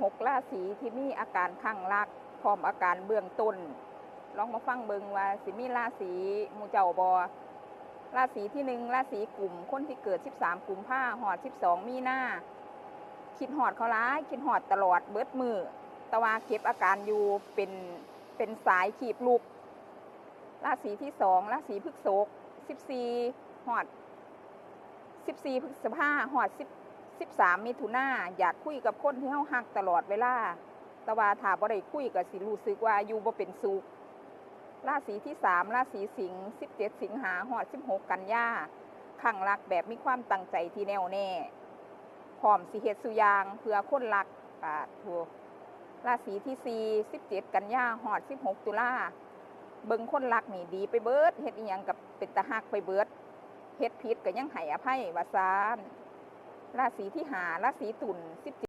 16 ราศีที่มีอาการข้างรักพร้อมอาการเบื้องต้น ลองมาฟังเบิงว่าสิมีราศีมูเจ้าบอราศีที่หนึ่งราศีกลุ่มคนที่เกิด 13 กลุ่มภาหอด 12 มีหน้า คิดหอดเขาร้ายคิดหอดตลอดเบิดมือตะวาเก็บอาการอยู่เป็นเป็นสายขีบลูก ราศีที่สองราศีพฤษภ14หอด 14พฤษภาหอด10 13มิถุนาอยากคุยกับคนที่เฮาฮักตลอดเวลา แต่ว่าถ้าบ่ได้คุยก็สิรู้สึกว่าอยู่บ่เป็นสุขราศีที่3ราศีสิงห์17 สิงหาหอด 16 กันยาขังรักแบบมีความตั้งใจที่แน่วแน่พร้อมสิเฮ็ดสุยางเพื่อคนรักปาดโทราศีที่4 17 กันยาหอด 16 ตุลาเบิ่งคนรักนี่ดีไปเบิดเฮ็ดอีหยังกับเป็นตาฮักไปเบิดเฮ็ดผิดก็ยังให้อภัยว่าซาน ราศีที่หาราศีตุล17